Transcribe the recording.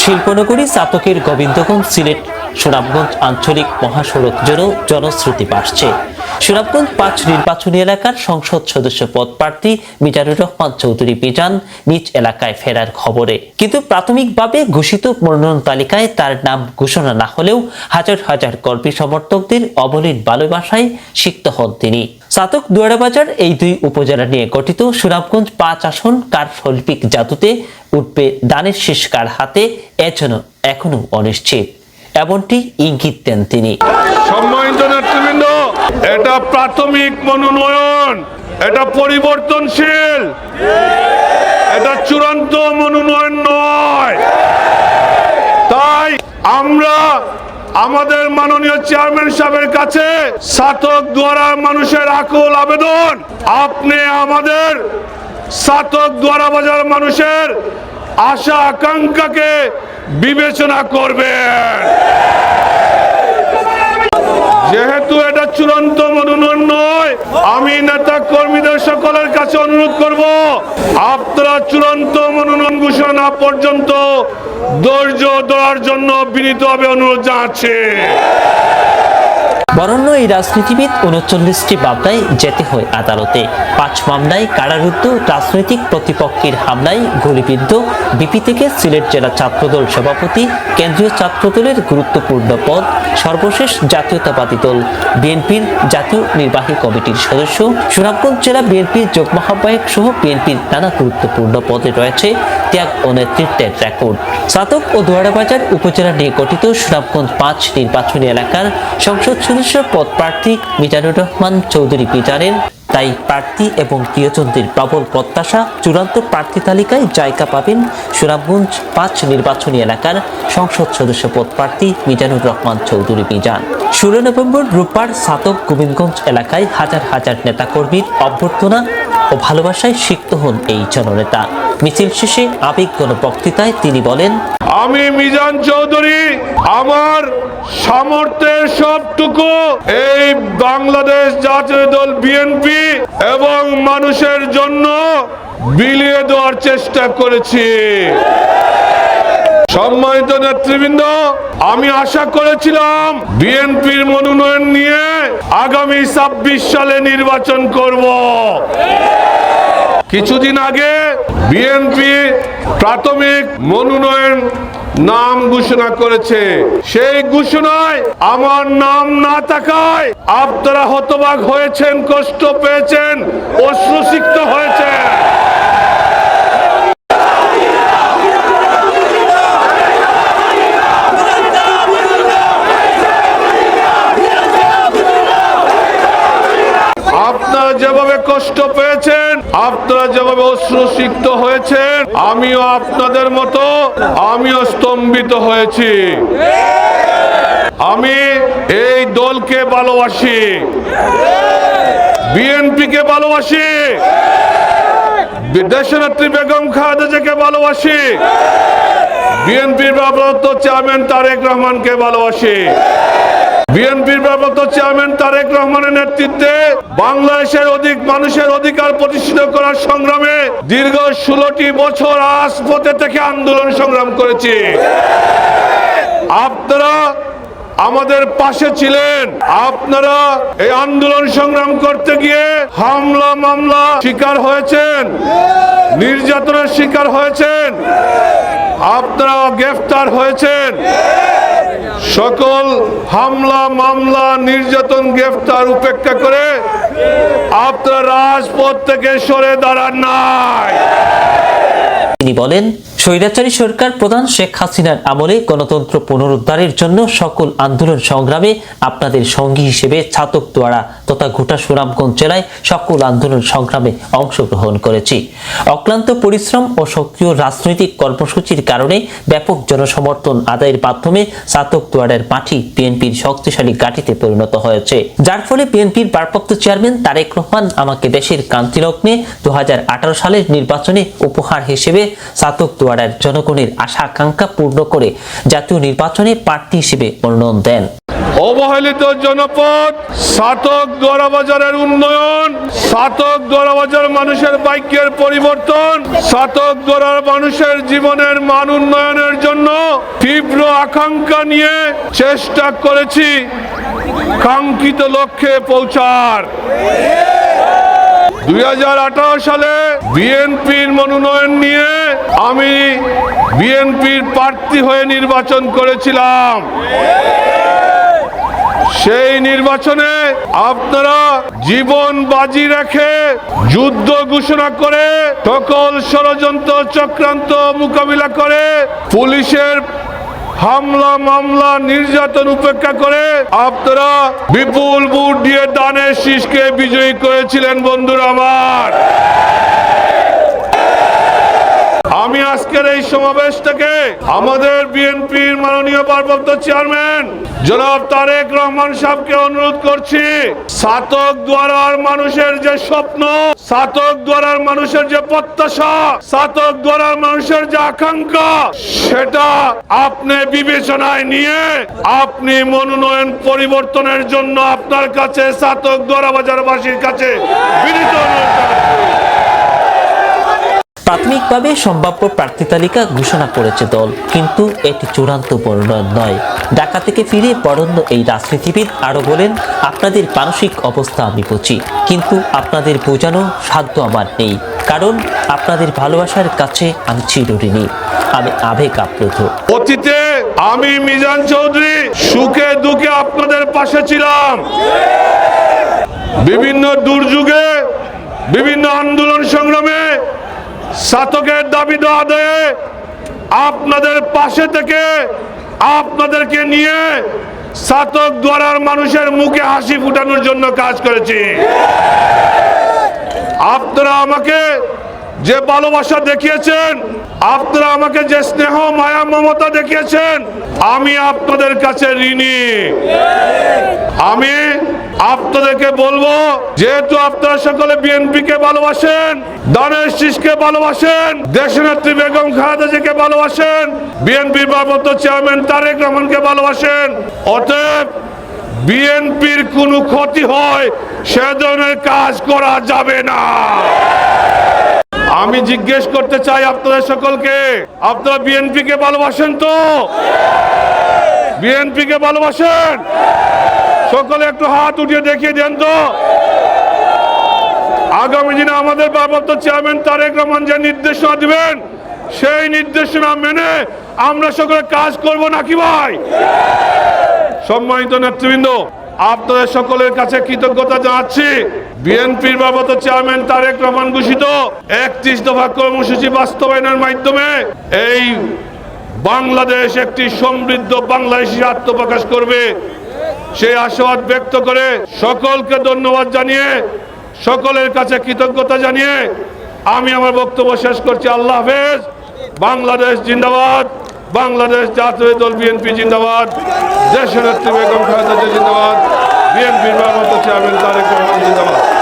শিল্পনগরী চাতকের গোবিন্দগঞ্জ সিলেট সুনামগঞ্জ আঞ্চলিক মহাসড়ক জন্য জনশ্রুতি বাড়ছে। সুনামগঞ্জ পাঁচ নির্বাচনী এলাকার সংসদ সদস্য পদ প্রার্থী মিজানুর রহমান চৌধুরী বিজান নিজ এলাকায় ফেরার খবরে। কিন্তু প্রাথমিকভাবে ঘোষিত মনোনয়ন তালিকায় তার নাম ঘোষণা না হলেও হাজার হাজার কর্মী সমর্থকদের অবলীন ভালোবাসায় সিক্ত হন তিনি। চাতক দুয়ারাবাজার এই দুই উপজেলা নিয়ে গঠিত সুনামগঞ্জ পাঁচ আসন কার শৈল্পিক জাদুতে উঠবে দানের শেষ কার হাতে এজন্য এখনও অনিশ্চিত। এমনটি ইঙ্গিত দেন তিনি। এটা প্রাথমিক মনোনয়ন, এটা পরিবর্তনশীল। এটা চূড়ান্ত মনোনয়ন নয়। তাই আমরা আমাদের মাননীয় চেয়ারম্যান সাহেবের কাছে সাতক দ্বারা মানুষের আকুল আবেদন। আপনি আমাদের সাতক দ্বারা বাজার মানুষের আশা আকাঙ্ক্ষাকে বিবেচনা করবেন যেহেতু এটা চূড়ান্ত মনোনয়ন নয় আমি নেতা কর্মীদের সকলের কাছে অনুরোধ করব, আপনারা চূড়ান্ত মনোনয়ন ঘোষণা না পর্যন্ত ধৈর্য দেওয়ার জন্য বিনীতভাবে অনুরোধ জানাচ্ছি। বরণ্য এই রাজনীতিবিদ উনচল্লিশটি মামলায় যেতে হয় আদালতে। পাঁচ মামলায় কারারুদ্ধ রাজনৈতিক প্রতিপক্ষের হামলায় গুলিবিদ্ধ বিপি থেকে সিলেট জেলা ছাত্রদল সভাপতি কেন্দ্রীয় ছাত্রদলের গুরুত্বপূর্ণ পদ, সর্বশেষ জাতীয়তাবাদী দল, বিএনপির জাতীয় নির্বাহী কমিটির সদস্য, সুনামগঞ্জ জেলা বিএনপির যুগ্ম আহ্বায়ক সহ বিএনপির নানা গুরুত্বপূর্ণ পদে রয়েছে ত্যাগ ও নেতৃত্বের রেকর্ড সাতক ও দোয়ারাবাজার উপজেলা নিয়ে গঠিত সুনামগঞ্জ পাঁচ নির্বাচনী এলাকার সংসদ সদস্য পদ প্রার্থী মিজানুর রহমান চৌধুরী পিজারের তাই প্রার্থী এবং প্রিয়জনদের প্রবল প্রত্যাশা চূড়ান্ত প্রার্থী তালিকায় জায়গা পাবেন সুনামগঞ্জ পাঁচ নির্বাচনী এলাকার সংসদ সদস্য পদ প্রার্থী মিজানুর রহমান চৌধুরী মিজান। ষোলো নভেম্বর রোববার সাতক গোবিন্দগঞ্জ এলাকায় হাজার হাজার নেতাকর্মীর অভ্যর্থনা ও ভালোবাসায় সিক্ত হন এই জননেতা। মিছিল শেষে আবেগঘন বক্তৃতায় তিনি বলেন, আমি মিজান চৌধুরী, আমার সামর্থ্যের সবটুকু এই বাংলাদেশ জাতীয় দল বিএনপি এবং মানুষের জন্য বিলিয়ে দেওয়ার চেষ্টা করেছি। সম্মানিত নেতৃবৃন্দ, আমি আশা করেছিলাম বিএনপির মনোনয়ন নিয়ে আগামী ছাব্বিশ সালে নির্বাচন করব। কিছুদিন আগে বিএনপি প্রাথমিক মনোনয়ন নাম ঘোষণা করেছে। সেই ঘোষণায় আমার নাম না থাকায় আপনারা হতবাক হয়েছেন, কষ্ট পেয়েছেন, অশ্রুসিক্ত হয়েছেন। আপনারা যেভাবে কষ্ট পেয়েছেন আপনারা যেভাবে অশ্রুসিক্ত হয়েছেন আমিও আপনাদের মতো, আমিও স্তম্ভিত হয়েছি। আমি এই দলকে ভালোবাসি। বিএনপিকে ভালোবাসি। দেশনেত্রী বেগম খালেদাকে ভালোবাসি। বিএনপির ভারপ্রাপ্ত চেয়ারম্যান তারেক রহমানকে ভালোবাসি। বিএনপির ভারপ্রাপ্ত চেয়ারম্যান তারেক রহমানের নেতৃত্বে বাংলাদেশের অধিক মানুষের অধিকার প্রতিষ্ঠিত করার সংগ্রামে দীর্ঘ ষোলোটি বছর রাজপথে থেকে আন্দোলন সংগ্রাম করেছি। আপনারা আমাদের পাশে ছিলেন। আপনারা এই আন্দোলন সংগ্রাম করতে গিয়ে হামলা, মামলা শিকার হয়েছেন। নির্যাতনের শিকার হয়েছেন। আপনারা গ্রেফতার হয়েছেন। সকল হামলা, মামলা, নির্যাতন, গ্রেফতার উপেক্ষা করে আপনার রাজপথ থেকে সরে দাঁড়ান নাই। তিনি বলেন স্বৈরাচারী সরকার প্রধান শেখ হাসিনার আমলে গণতন্ত্র পুনরুদ্ধারের জন্য সকল আন্দোলন সংগ্রামে আপনাদের সঙ্গী হিসেবে ছাতক দ্বারা তথা গোটা সুনামগঞ্জ জেলায় সকল আন্দোলন সংগ্রামে অংশগ্রহণ করেছি। অক্লান্ত পরিশ্রম ও সক্রিয় রাজনৈতিক কর্মসূচির কারণে ব্যাপক জনসমর্থন আদায়ের মাধ্যমে ছাতক দুয়ারের মাটি বিএনপির শক্তিশালী গাঠিতে পরিণত হয়েছে। যার ফলে বিএনপির ভারপ্রাপ্ত চেয়ারম্যান তারেক রহমান আমাকে দেশের কান্তিলগ্নে দু সালের নির্বাচনে উপহার হিসেবে ছাতক দুয়ারের জনগণের আশা আকাঙ্ক্ষা পূর্ণ করে জাতীয় নির্বাচনে প্রার্থী হিসেবে মনোনয়ন দেন। অবহেলিত জনপদ, সাতক দোয়ারাবাজারের উন্নয়ন, সাতক দোয়ারাবাজার মানুষের ভাগ্যের পরিবর্তন, সাতক দোয়ারার মানুষের জীবনের মান উন্নয়নের জন্য তীব্র আকাঙ্ক্ষা নিয়ে চেষ্টা করেছি কাঙ্ক্ষিত লক্ষ্যে পৌঁছার। দু হাজার আঠারো সালে বিএনপির মনোনয়ন নিয়ে আমি বিএনপির প্রার্থী হয়ে নির্বাচন করেছিলাম। সেই নির্বাচনে আপনারা জীবন বাজি রেখে যুদ্ধ ঘোষণা করে, সকল ষড়যন্ত্র চক্রান্ত মোকাবিলা করে পুলিশের হামলা, মামলা, নির্যাতন উপেক্ষা করে আপনারা বিপুল বুট দিয়ে দানের শীষকে বিজয়ী করেছিলেন, বন্ধুরা আমার। আমি আজকের এই সমাবেশ থেকে আমাদের বিএনপির মাননীয় ভারপ্রাপ্ত চেয়ারম্যান জনাব তারেক রহমান সাহেবকে অনুরোধ করছি, সাতক দ্বারার মানুষের যে স্বপ্ন, সাতক দ্বারার মানুষের যে প্রত্যাশা, সাতক দ্বারার মানুষের যে আকাঙ্ক্ষা, সেটা আপনি বিবেচনায় নিয়ে আপনি মনোনয়ন পরিবর্তনের জন্য আপনার কাছে সাতক দ্বারা বাজারবাসীর কাছে বিনীত অনুরোধ। প্রাথমিকভাবে সম্ভাব্য প্রার্থী তালিকা ঘোষণা করেছে দল, কিন্তু এটি চূড়ান্ত মনোনয়ন নয়। ঢাকা থেকে ফিরে বরণ্য এই রাজনীতিবিদ আরও বলেন, আপনাদের মানসিক অবস্থা আমি বুঝি, কিন্তু আপনাদের বোঝানো সাধ্য আমার নেই, কারণ আপনাদের ভালোবাসার কাছে আমি চিরঋণী। আমি আবেগ আপ্লুত। অতীতে আমি মিজান চৌধুরী সুখে দুঃখে আপনাদের পাশে ছিলাম। বিভিন্ন দুর্যোগে, বিভিন্ন আন্দোলন সংগ্রামে সাতকের দাবি আদায়ে আপনাদের পাশে থেকে আপনাদেরকে নিয়ে সাতক দ্বারার মানুষের মুখে হাসি ফুটানোর জন্য কাজ করেছি। আপনারা আমাকে যে ভালোবাসা দেখিয়েছেন আপনারা আমাকে যে স্নেহ, মায়া, মমতা দেখিয়েছেন, আমি আপনাদের কাছে ঋণী। আমি আপনাদেরকে বলব, যেহেতু আপনারা সকলে বিএনপি কে ভালোবাসেন, দানের শীষকে ভালোবাসেন, দেশনেত্রী বেগম খালেদা জিকে ভালোবাসেন, বিএনপির ভারপ্রাপ্ত চেয়ারম্যান তারেক রহমানকে ভালোবাসেন, অতএব বিএনপির কোনো ক্ষতি হয়, সে ধরনের কাজ করা যাবে না। আমি জিজ্ঞেস করতে চাই আপনাদের সকলকে, আপনারা বিএনপি কে ভালোবাসেন তো? বিএনপি কে ভালোবাসেন? সকলে একটু হাত উঠিয়ে দেখিয়ে দেন তো। আগামী দিনে আমাদের ভারপ্রাপ্ত চেয়ারম্যান তারেক রহমান যে নির্দেশনা দিবেন, সেই নির্দেশনা মেনে আমরা সকলে কাজ করব নাকি ভাই? সম্মানিত নেতৃবৃন্দ আপনাদের সকলের কাছে কৃতজ্ঞতা জানাচ্ছি। বিএনপির বাবদ চেয়ারম্যান তারেক রহমান ঘোষিত একত্রিশ দফা কর্মসূচি বাস্তবায়নের মাধ্যমে এই বাংলাদেশ একটি সমৃদ্ধ বাংলাদেশি আত্মপ্রকাশ করবে। সেই আশাবাদ ব্যক্ত করে সকলকে ধন্যবাদ জানিয়ে, সকলের কাছে কৃতজ্ঞতা জানিয়ে আমি আমার বক্তব্য শেষ করছি। আল্লাহ হাফেজ। বাংলাদেশ জিন্দাবাদ। বাংলাদেশ জাতীয় দল বিএনপি জিন্দাবাদ। দেশের নেত্রী বেগম খালেদা জিন্দাবাদ। বিএনপির ভারপ্রাপ্ত চেয়ারম্যান তারেক রহমান জিন্দাবাদ।